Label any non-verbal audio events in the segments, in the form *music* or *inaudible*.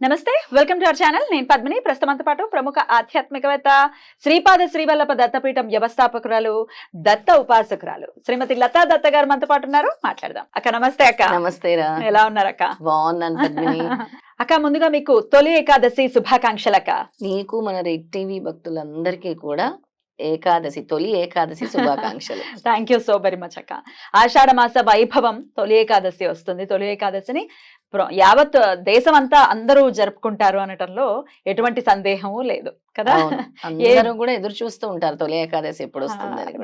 నమస్తే welcome to our channel. నేను పద్మిని. ప్రస్తుతంతో పాటు ప్రముఖ ఆధ్యాత్మికవేత్త శ్రీపాద శ్రీవల్లభ దత్తపీఠం వ్యవస్థాపకురాలు దత్త ఉపాసకురాలు శ్రీమతి లతా దత్త గారు మనతో పాటు ఉన్నారు. మాట్లాడదాం. అక్క నమస్తే అక్క. నమస్తే ఎలా ఉన్నారు అక్క? బాగున్నాను *laughs* అక్క ముందుగా మీకు తొలి ఏకాదశి శుభాకాంక్షలక్క నీకు మన రెడ్ టీవీ భక్తులందరికీ కూడా ఏకాదశి తొలి ఏకాదశి శుభాకాంక్షలు. Thank you so very much అక్క. ఆషాఢ మాస వైభవం తొలి ఏకాదశి వస్తుంది. తొలి ఏకాదశిని యావత్ దేశం అంతా అందరూ జరుపుకుంటారు అనటంలో ఎటువంటి సందేహము లేదు కదా. అందరూ కూడా ఎదురు చూస్తూ ఉంటారు తొలి ఏకాదశి ఎప్పుడు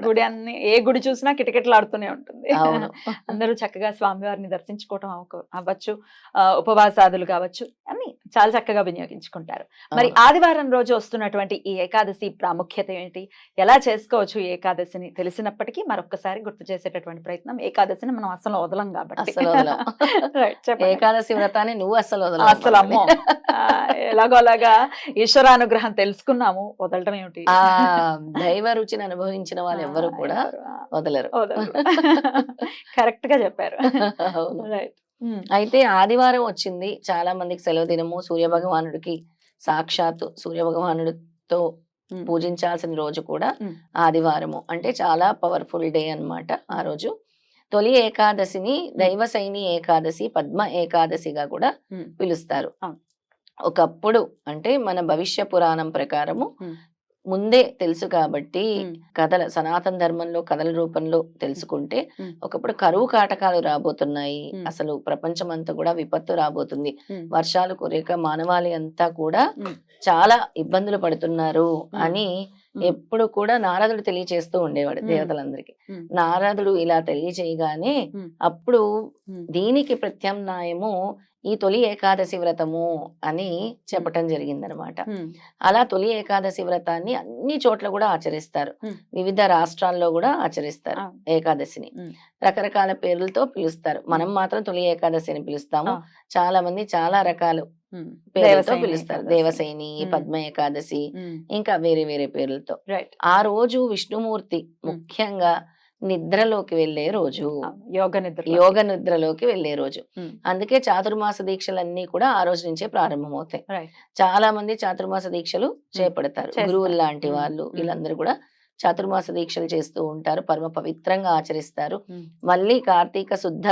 గుడి అన్ని ఏ గుడి చూసినా కిటకిటలాడుతూనే ఉంటుంది. *laughs* అందరూ చక్కగా స్వామివారిని దర్శించుకోవటం అవ- అవ్వచ్చు ఆ, ఉపవాసాదులు కావచ్చు అన్ని చాలా చక్కగా వినియోగించుకుంటారు. మరి. ఆదివారం రోజు వస్తున్నటువంటి ఈ ఏకాదశి ప్రాముఖ్యత ఏంటి? ఎలా చేసుకోవచ్చు ఈ ఏకాదశిని తెలిసినప్పటికీ మరొకసారి గుర్తు చేసేటటువంటి ప్రయత్నం. ఏకాదశిని మనం అసలు వదలం కాబట్టి. వదలం. *laughs* ఏకాదశి వ్రతాన్ని నువ్వు అస్సలు వదలవు అసలు అమ్మో. ఎలాగో అలాగా ఈశ్వరానుగ్రహం తెలుసుకున్నాము. వదలటం ఏమిటి? దైవ రుచిని అనుభవించిన వాళ్ళు ఎవ్వరు కూడా ఎవరు, ఆ, వదలరు. *laughs* కరెక్ట్గా చెప్పారు. *laughs* అవును. రైట్. అయితే ఆదివారం వచ్చింది చాలా మందికి సెలవు దినము సూర్య భగవానుడికి సాక్షాత్తు సూర్య భగవానుడితో. పూజించాల్సిన రోజు కూడా. ఆదివారము అంటే చాలా పవర్ఫుల్ డే అన్నమాట ఆ రోజు తొలి ఏకాదశిని దైవసైని ఏకాదశి పద్మ ఏకాదశిగా కూడా. పిలుస్తారు. ఒకప్పుడు అంటే మన భవిష్య పురాణం ప్రకారము. ముందే తెలుసు కాబట్టి. కథల సనాతన ధర్మంలో కథల రూపంలో తెలుసుకుంటే. ఒకప్పుడు కరువు కాటకాలు రాబోతున్నాయి. అసలు ప్రపంచం అంతా కూడా విపత్తు రాబోతుంది. వర్షాలు కురియక మానవాళి అంతా కూడా. చాలా ఇబ్బందులు పడుతున్నారు. అని. ఎప్పుడు కూడా నారదుడు తెలియచేస్తూ ఉండేవాడు. దేవతలందరికీ. నారదుడు ఇలా తెలియచేయగానే. అప్పుడు. దీనికి ప్రత్యామ్నాయము ఈ తొలి ఏకాదశి వ్రతము అని చెప్పటం జరిగిందనమాట. అలా తొలి ఏకాదశి వ్రతాన్ని అన్ని చోట్ల కూడా ఆచరిస్తారు. వివిధ రాష్ట్రాల్లో కూడా ఆచరిస్తారు. ఏకాదశిని. రకరకాల పేర్లతో పిలుస్తారు మనం మాత్రం తొలి ఏకాదశి అని పిలుస్తాము. చాలా మంది చాలా రకాలు దేవసేన పిలుస్తారు. దేవసేని. పద్మ ఏకాదశి. ఇంకా వేరే వేరే పేర్లతో ఆ రోజు విష్ణుమూర్తి ముఖ్యంగా నిద్రలోకి వెళ్ళే రోజు. యోగ నిద్ర యోగ నిద్రలోకి వెళ్ళే రోజు. అందుకే చాతుర్మాస దీక్షలన్నీ కూడా ఆ రోజు నుంచే ప్రారంభమవుతాయి చాలా మంది చాతుర్మాస దీక్షలు చేపడతారు. గురువులు లాంటి. వాళ్ళు. వీళ్ళందరూ కూడా చాతుర్మాస దీక్షలు చేస్తూ ఉంటారు పరమ పవిత్రంగా ఆచరిస్తారు. మళ్ళీ కార్తీక శుద్ధ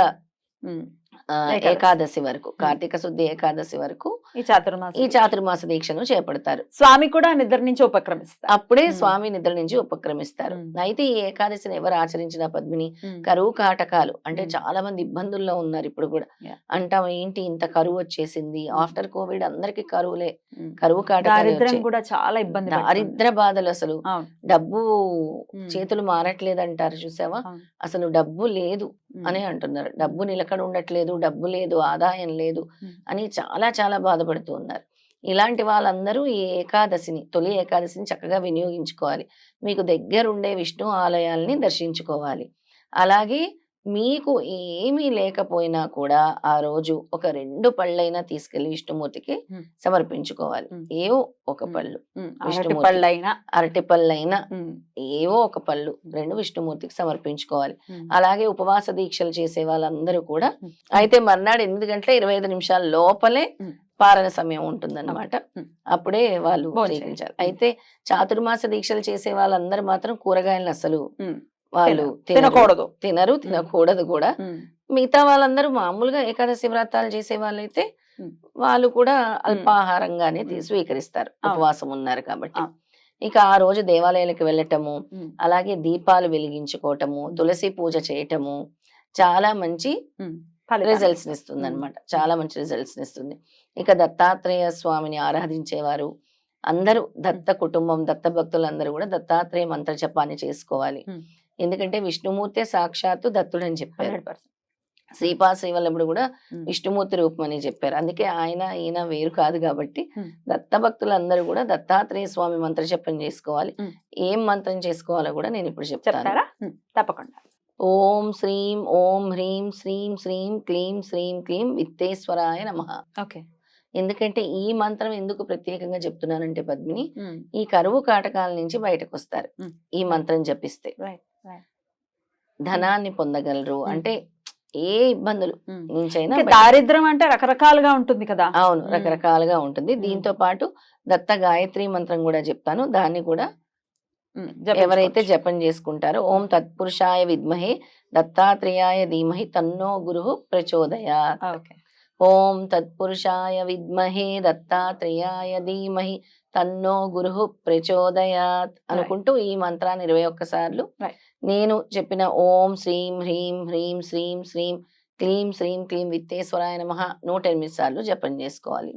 ఏకాదశి. వరకు కార్తీక శుద్ధ ఏకాదశి వరకు ఈ చాతుర్మాసం ఈ చాతుర్మాస దీక్షను చేపడతారు స్వామి కూడా నిద్ర నుంచి ఉపక్రమిస్తారు అప్పుడే. స్వామి నిద్ర నుంచి ఉపక్రమిస్తారు. అయితే ఈ ఏకాదశిని ఎవరు ఆచరించిన పద్మిని. కరువు కాటకాలు అంటే. చాలా మంది ఇబ్బందుల్లో ఉన్నారు ఇప్పుడు కూడా. అంటాం ఏంటి ఇంత కరువు వచ్చేసింది ఆఫ్టర్ కోవిడ్ అందరికి కరువులే. కరువు కాటకాలు. కూడా చాలా ఇబ్బంది. దారిద్ర బాధలు అసలు డబ్బు. చేతులు మారట్లేదు అంటారు చూసావా. అసలు డబ్బు లేదు. అని అంటున్నారు డబ్బు నిలకడ ఉండట్లేదు డబ్బు లేదు ఆదాయం లేదు. అని చాలా చాలా బాధపడుతూ ఉన్నారు. ఇలాంటి వాళ్ళందరూ ఈ ఏకాదశిని తొలి ఏకాదశిని చక్కగా వినియోగించుకోవాలి. మీకు దగ్గరుండే విష్ణు ఆలయాల్ని దర్శించుకోవాలి. అలాగే మీకు ఏమీ లేకపోయినా కూడా ఆ రోజు ఒక రెండు పళ్ళైనా తీసుకెళ్ళి విష్ణుమూర్తికి. సమర్పించుకోవాలి. ఏవో ఒక. పళ్ళు పళ్ళైనా అరటి పళ్ళైనా. ఏవో ఒక పళ్ళు రెండు విష్ణుమూర్తికి సమర్పించుకోవాలి. అలాగే ఉపవాస దీక్షలు చేసే వాళ్ళందరూ కూడా. అయితే మర్నాడు ఎనిమిది గంటల ఇరవై ఐదు నిమిషాల లోపలే. పారణ సమయం ఉంటుందన్నమాట. అప్పుడే వాళ్ళు అయితే చాతుర్మాస దీక్షలు చేసే వాళ్ళందరూ మాత్రం కూరగాయలను అసలు. వాళ్ళు. తినకూడదు తినరు తినకూడదు కూడా. మిగతా వాళ్ళందరూ మామూలుగా ఏకాదశి వ్రతాలు చేసే వాళ్ళైతే. వాళ్ళు కూడా అల్పాహారంగానే. స్వీకరిస్తారు. ఉపవాసం ఉన్నారు కాబట్టి. ఇక ఆ రోజు దేవాలయాలకు వెళ్ళటము. అలాగే దీపాలు వెలిగించుకోవటము తులసి పూజ చేయటము చాలా మంచి. రిజల్ట్స్ ఇస్తుంది అనమాట చాలా మంచి రిజల్ట్స్ ఇస్తుంది ఇక దత్తాత్రేయ స్వామిని ఆరాధించేవారు అందరూ దత్త కుటుంబం దత్త భక్తులందరూ కూడా దత్తాత్రేయ మంత్ర జపాన్ని చేసుకోవాలి. ఎందుకంటే విష్ణుమూర్తే సాక్షాత్తు దత్తుడు అని చెప్పారు 100%. శ్రీపా శ్రీవల్లభుడు కూడా మ్మ్. విష్ణుమూర్తి రూపం అని చెప్పారు అందుకే ఆయన ఈయన వేరు కాదు కాబట్టి Hmm. దత్త భక్తులందరూ కూడా దత్తాత్రేయ స్వామి మంత్ర జపం చేసుకోవాలి Hmm. ఏం మంత్రం చేసుకోవాలో కూడా నేను ఇప్పుడు చెప్తాను. తప్పకుండా ఓం శ్రీం ఓం హ్రీం శ్రీం శ్రీం క్లీం శ్రీం క్లీం విత్తేశ్వరాయ నమః ఓకే ఎందుకంటే ఈ మంత్రం ఎందుకు ప్రత్యేకంగా చెప్తున్నానంటే పద్మిని ఈ కరువు కాటకాల నుంచి బయటకు వస్తారు. ఈ మంత్రం జపిస్తే. ధనాన్ని పొందగలరు. Mm. అంటే ఏ ఇబ్బందులు నుంచైనా ఇంకా బయట- దారిద్రం అంటే రకరకాలుగా ఉంటుంది కదా. అవును Mm. రకరకాలుగా ఉంటుంది. దీంతో పాటు దత్త గాయత్రి మంత్రం కూడా చెప్తాను. దాన్ని కూడా ఎవరైతే. జపం చేసుకుంటారో ఓం తత్పురుషాయ విద్మహే దత్తాత్రేయాయ ధీమహి తన్నో గురు ప్రచోదయాత్. ఓకే ఓం తత్పురుషాయ విద్మహే దత్తాత్రేయాయ ధీమహి తన్నో గురు ప్రచోదయాత్ అనుకుంటూ ఈ మంత్రాన్ని ఇరవై ఒక్కసార్లు. నేను చెప్పిన ఓం శ్రీం హ్రీం హ్రీం శ్రీం శ్రీం క్లీం శ్రీం క్లీం విత్తేశ్వరాయ నమః నూట ఎనిమిది సార్లు జపం చేసుకోవాలి.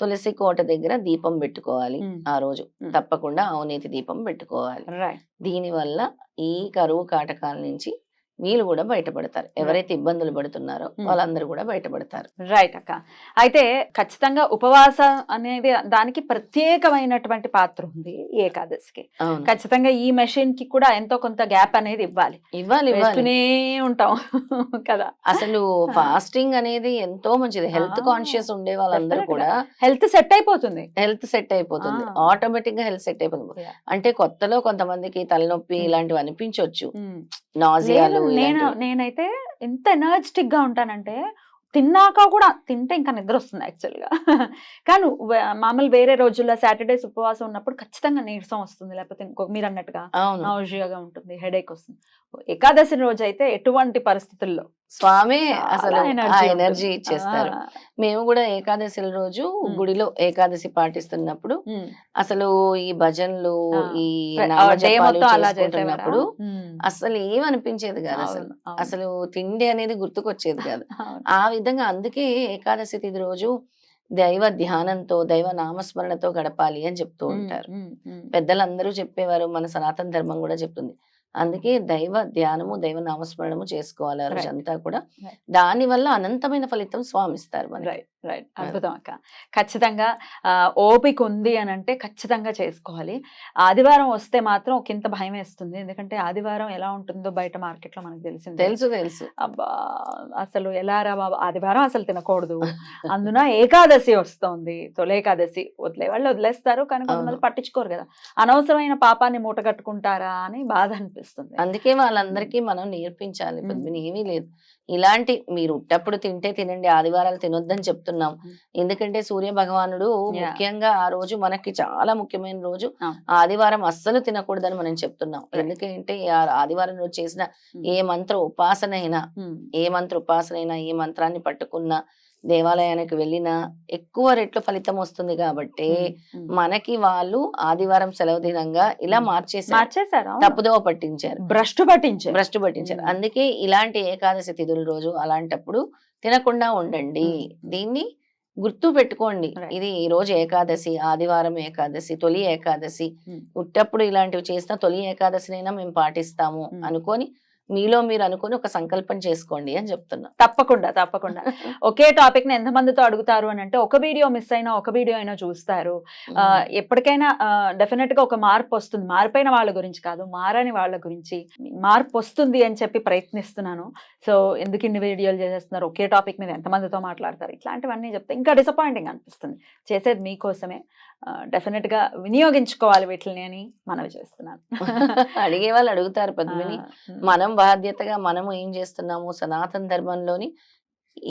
తులసి కోట దగ్గర దీపం పెట్టుకోవాలి Mm. ఆ రోజు Mm. తప్పకుండా అవినీతి దీపం పెట్టుకోవాలి రైట్ దీనివల్ల ఈ కరువు కాటకాల నుంచి వీళ్ళు కూడా బయటపడతారు. ఎవరైతే ఇబ్బందులు పడుతున్నారో Hmm. వాళ్ళందరూ కూడా బయటపడతారు. రైట్ అక్క. అయితే ఖచ్చితంగా ఉపవాసం అనేది దానికి ప్రత్యేకమైనటువంటి పాత్ర ఉంది ఏకాదశికి. ఖచ్చితంగా ఈ మెషిన్కి కూడా ఎంతో కొంత గ్యాప్ అనేది ఇవ్వాలి. ఇవ్వాలి వేస్తూనే ఉంటాం కదా. అసలు *laughs* ఫాస్టింగ్ అనేది ఎంతో మంచిది. హెల్త్ కాన్షియస్ ఉండే వాళ్ళందరూ కూడా హెల్త్ సెట్ అయిపోతుంది. హెల్త్ సెట్ అయిపోతుంది. ఆటోమేటిక్గా హెల్త్ సెట్ అయిపోతుంది. అంటే కొత్తలో కొంతమందికి తలనొప్పి Hmm. ఇలాంటివి అనిపించవచ్చు ఉమ్. నాజియాలు నేను నేనైతే ఎంత ఎనర్జెటిక్గా ఉంటానంటే తిన్నాక కూడా తింటే ఇంకా నిద్ర వస్తుంది యాక్చువల్గా *laughs* కానీ మామూలు వేరే రోజుల్లో సాటర్డేస్ ఉపవాసం ఉన్నప్పుడు ఖచ్చితంగా నీరసం వస్తుంది లేకపోతే ఇంకో మీరు అన్నట్టుగా నాజియాగా ఉంటుంది హెడేక్ వస్తుంది. ఏకాదశి రోజు అయితే ఎటువంటి పరిస్థితుల్లో స్వామి అసలు ఆ ఎనర్జీ. ఇచ్చేస్తారు మేము కూడా ఏకాదశిల రోజు. గుడిలో ఏకాదశి పాటిస్తున్నప్పుడు. అసలు ఈ భజనలు. ఈ చేసుకుంటున్నప్పుడు. అసలు ఏమనిపించేది కాదు అసలు అసలు తిండి అనేది గుర్తుకొచ్చేది కాదు. *laughs* ఆ విధంగా అందుకే ఏకాదశి తిథి రోజు దైవ ధ్యానంతో దైవ నామస్మరణతో గడపాలి అని చెప్తూ ఉంటారు. పెద్దలందరూ చెప్పేవారు మన సనాతన ధర్మం కూడా చెప్తుంది అందుకే దైవ ధ్యానము దైవ నామస్మరణము చేసుకోవాలి. రోజంతా కూడా. దాని వల్ల అనంతమైన ఫలితం స్వామిస్తారు మనకి రైట్. అద్భుతం అక్క. ఖచ్చితంగా ఓపిక ఉంది అని అంటే ఖచ్చితంగా చేసుకోవాలి. ఆదివారం వస్తే మాత్రం ఒక ఇంత భయం వేస్తుంది. ఎందుకంటే ఆదివారం ఎలా ఉంటుందో బయట మార్కెట్లో మనకు తెలిసింది. తెలుసు తెలుసు. అబ్బా! అసలు ఎలా రా బాబా? ఆదివారం అసలు తినకూడదు. *laughs* అందున ఏకాదశి వస్తోంది. తొలి ఏకాదశి. వదిలే వాళ్ళు వదిలేస్తారు కానీ కొంతమంది. పట్టించుకోరు కదా. అనవసరమైన పాపాన్ని మూట కట్టుకుంటారా అని బాధ అనిపిస్తుంది. అందుకే వాళ్ళందరికీ మనం నేర్పించాలి. ఏమీ లేదు. ఇలాంటి మీరు ఉట్టప్పుడు తింటే తినండి ఆదివారాలు తినొద్దని చెప్తున్నాం. ఎందుకంటే సూర్య భగవానుడు. ముఖ్యంగా ఆ రోజు మనకి చాలా ముఖ్యమైన రోజు. ఆదివారం అస్సలు తినకూడదని మనం చెప్తున్నాం. ఎందుకంటే ఆదివారం రోజు చేసిన. ఏ మంత్ర ఉపాసన అయినా ఏ మంత్ర ఉపాసన అయినా ఏ మంత్రాన్ని పట్టుకున్నా దేవాలయానికి వెళ్ళినా ఎక్కువ రెట్లు ఫలితం వస్తుంది కాబట్టి. మనకి వాళ్ళు ఆదివారం సెలవు దినంగా ఇలా. మార్చేసారు. తప్పుదోవ పట్టించారు భ్రష్టు పట్టించారు భ్రష్టు పట్టించారు. అందుకే ఇలాంటి ఏకాదశి తిథుల రోజు అలాంటప్పుడు తినకుండా ఉండండి. దీన్ని గుర్తు పెట్టుకోండి. ఇది ఈ రోజు ఏకాదశి ఆదివారం ఏకాదశి తొలి ఏకాదశి. ఉట్టప్పుడు ఇలాంటివి చేసిన తొలి ఏకాదశినైనా మేము పాటిస్తాము. అనుకొని మీలో మీరు అనుకొని ఒక సంకల్పం చేసుకోండి అని చెప్తున్నా. తప్పకుండా తప్పకుండా. *laughs* ఒకే టాపిక్ని ఎంతమందితో అడుగుతారు అని అంటే ఒక వీడియో మిస్ అయినా ఒక వీడియో అయినా చూస్తారు. ఎప్పటికైనా డెఫినెట్గా ఒక మార్పు వస్తుంది. మారిపోయిన వాళ్ళ గురించి కాదు మారని వాళ్ళ గురించి. మార్పు వస్తుంది అని చెప్పి ప్రయత్నిస్తున్నాను. సో ఎందుకు ఇన్ని వీడియోలు చేసేస్తున్నారు? ఒకే టాపిక్ మీద ఎంతమందితో మాట్లాడతారు? ఇట్లాంటివన్నీ చెప్తే ఇంకా డిసప్పాయింటింగ్ అనిపిస్తుంది. చేసేది మీకోసమే. డెఫినెట్గా వినియోగించుకోవాలి వీటిని అని మనవి చేస్తున్నాను. *laughs* అడిగే వాళ్ళు అడుగుతారు పద్మిని. మనం బాధ్యతగా మనము ఏం చేస్తున్నాము? సనాతన ధర్మంలోని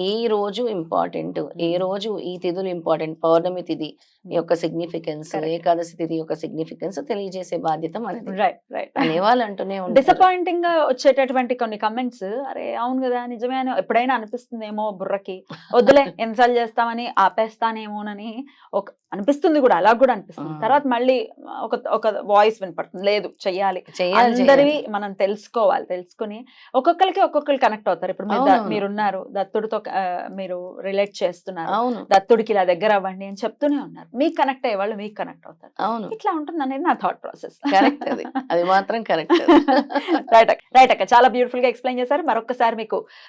ఈ రోజు ఇంపార్టెంట్ ఏ. రోజు ఈ తిథులు ఇంపార్టెంట్ పౌర్ణమి తిథి యొక్క సిగ్నిఫికెన్స్. ఏకాదశి తిథి యొక్క సిగ్నిఫికెన్స్ తెలియజేసే బాధ్యత మనది రైట్ రైట్ అనేవాళ్ళు *laughs* అంటూనే ఉంటారు డిసప్పాయింటింగ్గా వచ్చేటటువంటి కొన్ని కమెంట్స్ అరే అవును కదా నిజమే అని ఎప్పుడైనా అనిపిస్తుందేమో బుర్రకి వద్దులే *laughs* ఎన్నిసార్లు చేస్తామని ఆపేస్తానేమోనని ఒక అనిపిస్తుంది కూడా అలా కూడా అనిపిస్తుంది. తర్వాత మళ్ళీ ఒక ఒక వాయిస్ వినపడుతుంది లేదు చెయ్యాలి చేయాలి అందరివి. మనం తెలుసుకోవాలి తెలుసుకుని ఒక్కొక్కరికి ఒక్కొక్కరు కనెక్ట్ అవుతారు ఇప్పుడు. మీరున్నారు దత్తుడితో ఆ, మీరు రిలేట్ చేస్తున్నారు. అవును. దత్తుడికి ఇలా దగ్గర అవ్వండి అని చెప్తూనే ఉన్నారు. మీకు కనెక్ట్ అయ్యే వాళ్ళు మీకు కనెక్ట్ అవుతారు. అవును. ఇట్లా ఉంటుంది అనేది నా థాట్ ప్రాసెస్. కరెక్ట్ అది. అది మాత్రం కరెక్ట్ *laughs* రైట్ రైట్ అక్క. చాలా బ్యూటిఫుల్గా ఎక్స్ప్లెయిన్ చేశారు. మరొకసారి మీకు